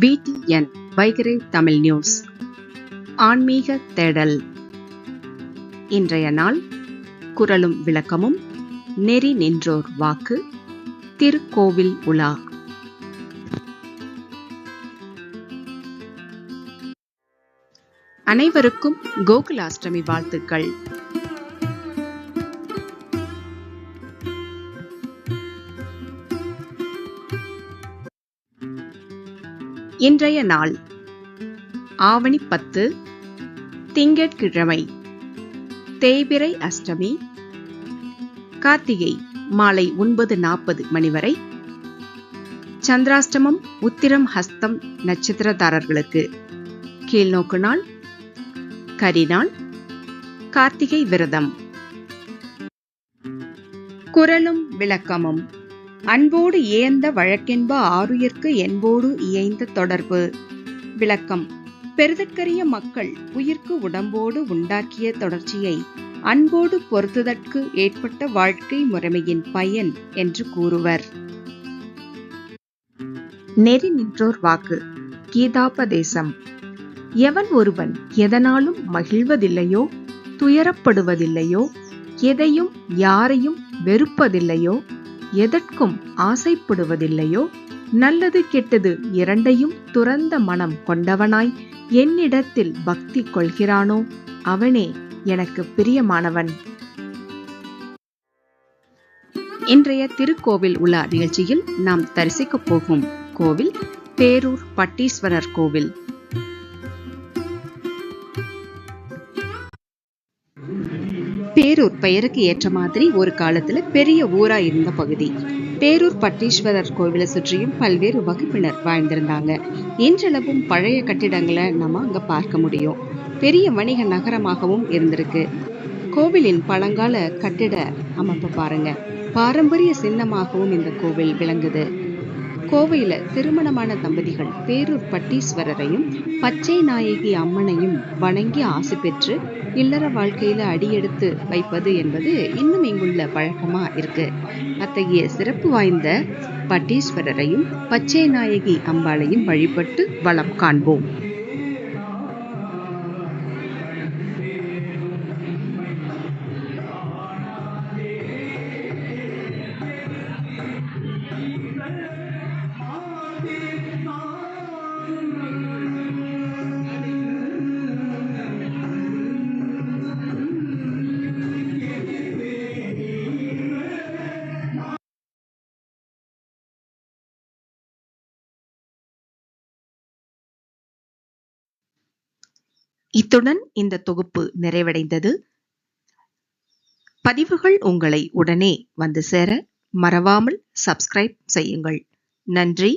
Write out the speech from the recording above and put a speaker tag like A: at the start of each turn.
A: PTN வைகரை Tamil news. ஆன்மீக தேடல். இன்றைய நாள் குரலும் விளக்கமும் நெறி நின்றோர் வாக்கு திருக்கோவில் உலா. அனைவருக்கும் கோகுலாஷ்டமி வாழ்த்துக்கள். இன்றைய நாள். ஆவணி பத்து. திங்கட்கிழமை. தேய்பிரை அஷ்டமி. கார்த்திகை மாலை ஒன்பது நாற்பது மணி வரை. சந்திராஷ்டமம் உத்திரம் ஹஸ்தம் நட்சத்திரதாரர்களுக்கு. கீழ்நோக்கு நாள். கரிநாள் கார்த்திகை விரதம். குரலும் விளக்கமும். அன்போடு இயந்த வழக்கென்ப ஆறுயிர்க்கு என்போடு இயைந்த தொடர்பு. விளக்கம். பெருதற்கரிய மக்கள் உயிர்க்கு உடம்போடு உண்டாக்கிய தொடர்ச்சியை அன்போடு பொறுத்துதற்கு ஏற்பட்ட வாழ்க்கை முறைமையின் பயன் என்று கூறுவர். நெறி நின்றோர் வாக்கு. கீதாபதேசம். எவன் ஒருவன் எதனாலும் மகிழ்வதில்லையோ துயரப்படுவதில்லையோ எதையும் யாரையும் வெறுப்பதில்லையோ எதற்கும் ஆசைப்படுவதில்லையோ? நல்லது கெட்டது இரண்டையும் துறந்த மனம் கொண்டவனாய் என்னிடத்தில் பக்தி கொள்கிறானோ? அவனே எனக்கு பிரியமானவன். இன்றைய திருக்கோவில் உலா நிகழ்ச்சியில் நாம் தரிசிக்கப் போகும் கோவில் பேரூர் பட்டீஸ்வரர் கோவில். பேரூர் பெயருக்கு ஏற்ற மாதிரி ஒரு காலத்துல பெரிய ஊரா இருந்த பகுதி. பேரூர் பட்டீஸ்வரர் கோவிலை சுற்றியும் பல்வேறு வகுப்பினர் வாழ்ந்திருந்தாங்க. இன்றளவும் பழைய கட்டிடங்களை நம்ம அங்க பார்க்க முடியும். பெரிய வணிக நகரமாகவும் இருந்திருக்கு. கோவிலின் பழங்கால கட்டிட அமைப்பு பாருங்க. பாரம்பரிய சின்னமாகவும் இந்த கோவில் விளங்குது. கோவையில திருமணமான தம்பதிகள் பேரூர் பட்டீஸ்வரரையும் பச்சை நாயகி அம்மனையும் வணங்கி ஆசை பெற்று இல்லற வாழ்க்கையில அடியெடுத்து வைப்பது என்பது இன்னும் இங்குள்ள பழக்கமா இருக்கு. அத்தகைய சிறப்பு வாய்ந்த பட்டீஸ்வரரையும் பச்சை நாயகி அம்பாளையும் வழிபட்டு வளம் காண்போம். இத்துடன் இந்த தொகுப்பு நிறைவடைந்தது. பதிவுகள் உங்களை உடனே வந்து சேர மறவாமல் சப்ஸ்கிரைப் செய்யுங்கள். நன்றி.